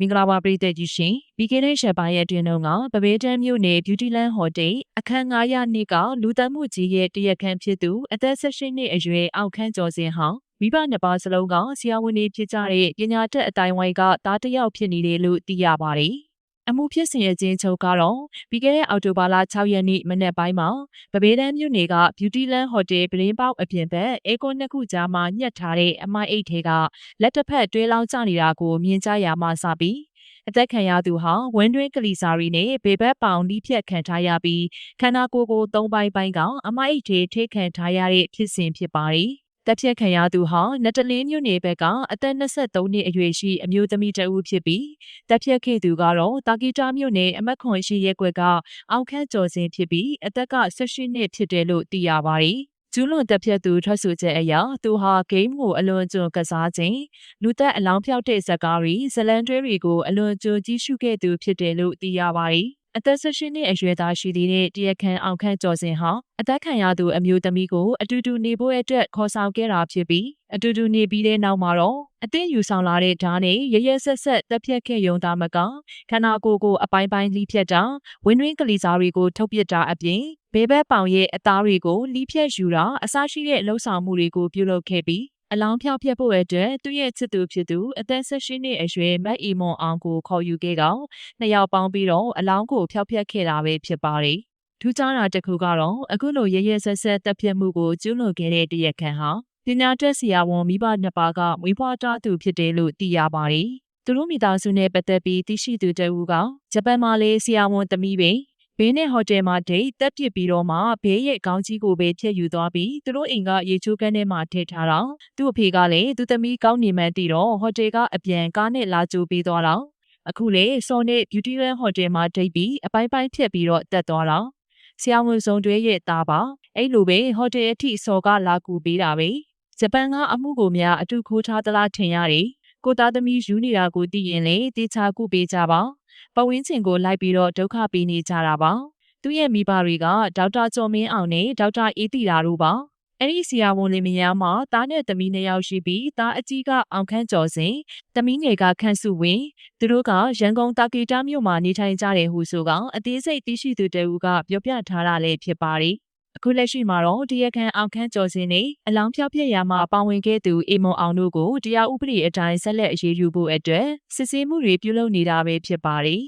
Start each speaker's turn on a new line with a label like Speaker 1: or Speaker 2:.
Speaker 1: မင်္ဂလာပါပရိသတ်ကြီးရှင်ပြီးခဲ့တဲ့ရက်ပိုင်းရဲ့အတွင်းတုန်းကပဘေးတန်းမြို့နယ် Beautyland Hotel အခန်း900နှစ်ကလူသတ်မှုကြီးရဲ့တရက်ခန့်ဖြစ်သူအသက်16နှစ်အရွယ်အောက်ခန်းကျော်စင်ဟာမိဘနှစ်ပါးစလုံးကဆရာဝန်တွေဖြစ်ကြတဲ့ပညာတတ်အတိုင်းဝိုင်းကသားတစ်ယောက်ဖြစ်နေတယ်လို့သိရပါတယ် အမှုဖြစ်စဉ်ရဲ့ချင်းချုပ်ကတော့ပြီးခဲ့တဲ့အောက်တိုဘာလ6ရက်နေ့မနက်ပိုင်းမှာပဘေးတန်းမြို့နယ်က Beautyland Hotel ပရင်းပေါက်အပြင်ဘက်အေကွန်နှစ်ခုကြားမှာညှက်ထားတဲ့အမိုက်အိတ်ထဲကလက်တစ်ဖက်တွဲလောင်းကျနေတာကိုမြင်ကြရမှစပြီးအသက်ခံရသူဟာဝင်းတွင်းကလီစာရီနဲ့ဘေဘက်ပေါင်လိဖြတ်ခံထားရပြီးခန္ဓာကိုယ်ကိုသုံးပိုင်းပိုင်းကအမိုက်အိတ်ထဲထိခံထားရတဲ့ဖြစ်စဉ်ဖြစ်ပါတယ် တက်ဖြတ်ခံရသူဟာနတလင်းမြို့နယ်ဘက်ကအသက်23နှစ်အရွယ်ရှိအမျိုးသမီးတဦးဖြစ်ပြီးတက်ဖြတ်ခဲ့သူကတော့တာကီတာမြို့နယ်အမက်ခွန်ရှိရဲကွက်ကအောက်ခန့်ကျော်စင်ဖြစ်ပြီးအသက်က18နှစ်ဖြစ်တယ်လို့သိရပါတယ်။ကျူးလွန်တက်ဖြတ်သူထွက်ဆိုချက်အရသူဟာဂိမ်းကိုအလွန်ကျွံကစားခြင်းလူသက်အလောင်းဖြောက်တဲ့ဇက်ကားတွေဇလန်တွဲတွေကိုအလွန်ကျွံကြီးရှုခဲ့သူဖြစ်တယ်လို့သိရပါတယ်။ အသက်16နှစ်အရွယ်သားရှိသေးတဲ့တရခန်အောင်ခန့်ကျော်စင်ဟာအသက်ခံရသူအမျိုးသမီးကိုအတူတူနေဖို့အတွက်ခေါ်ဆောင်ခဲ့တာဖြစ်ပြီးအတူတူနေပြီးတဲ့နောက်မှာတော့အသင်းယူဆောင်လာတဲ့ဓာတ်နဲ့ရရဆက်ဆက်တက်ဖြတ်ခဲ့ရုံသားမကခန္ဓာကိုယ်ကိုအပိုင်းပိုင်းလိဖြတ်တာဝင်းတွင်းကလေးစားတွေကိုထုတ်ပစ်တာအပြင်ဘေးဘက်ပောင်ရဲ့အသားတွေကိုလိဖြတ်ယူတာအစရှိတဲ့လှုပ်ဆောင်မှုတွေကိုပြုလုပ်ခဲ့ပြီး အလောင်းဖြောက်ပြက်ဖို့အတွက်သူ့ရဲ့ချစ်သူဖြစ်သူအသက်16နှစ်အရွယ်မတ်အီမွန်အောင်ကိုခေါ်ယူခဲ့ကောင်နှစ်ယောက်ပေါင်းပြီးတော့အလောင်းကိုဖျောက်ဖျက်ခဲ့တာပဲဖြစ်ပါတယ်။ထူးခြားတာတစ်ခုကတော့အခုလိုရရဆက်ဆက်တပ်ဖြတ်မှုကိုကျူးလွန်ခဲ့တဲ့တရက်ခန့်ဟာပညာတတ်ဆရာဝန်မိဘနှစ်ပါးကမွေးဖွားထားသူဖြစ်တယ်လို့သိရပါတယ်။သူတို့မိသားစုနဲ့ပတ်သက်ပြီးသိရှိသူတဦးကဂျပန်မှာလေးဆရာဝန်သမီးပဲ ဘေးနဲ့ဟိုတယ်မှာဒိတ်တက်ပစ်ပြီးတော့မှဘေးရဲ့ခေါင်းကြီးကိုပဲဖြည့်ယူသွားပြီးသူတို့အိမ်ကရေချိုးကန်းထဲမှာထည့်ထားတော့သူ့အဖေကလည်းသူသမီးကောင်းနေမှန်းသိတော့ဟိုတယ်ကအပြန်ကားနဲ့လာကြိုးပေးသွားတော့အခုလေစော်နဲ့ Beautyland Hotel မှာဒိတ်ပြီးအပိုင်းပိုင်းဖြတ်ပြီးတော့တက်သွားတော့ဆရာဝန်စုံတွဲရဲ့သားပါအဲ့လိုပဲဟိုတယ်အထိစော်ကလာကူပေးတာပဲဂျပန်ကအမှုကိုများအတူခိုးထားသလားထင်ရတယ်ကိုသားသမီးယူနေတာကိုသိရင်လေတေချာကုပေးကြပါ ပဝင်းချင်ကိုလိုက်ပြီးတော့ဒုက္ခပေးနေကြတာပါသူရဲ့မိဘတွေကဒေါက်တာကျော်မင်းအောင်နဲ့ဒေါက်တာအေးတီတာတို့ပါအဲ့ဒီဆရာဝန်လင်မယားမှာသားနဲ့သမီးနှစ်ယောက်ရှိပြီးသားအကြီးကအောင်ခန့်ကျော်စင်သမီးငယ်ကခန့်စုဝင်းသူတို့ကရန်ကုန်တာကီတာမြို့မှာနေထိုင်ကြတယ်ဟုဆိုကအသေးစိတ်သိရှိသူတဦးကပြောပြထားတာလည်းဖြစ်ပါတယ် အခုလက်ရှိမှာတော့တရားခံအောင်ခန်းကျော်စင်းနဲ့အလောင်းဖြောက်ပြက်ရာမှာပါဝင်ခဲ့သူအေမွန်အောင်တို့ကိုတရားဥပဒေအတိုင်းဆက်လက်အရေးယူဖို့အတွက်စစ်ဆေးမှုတွေပြုလုပ်နေတာပဲဖြစ်ပါတယ်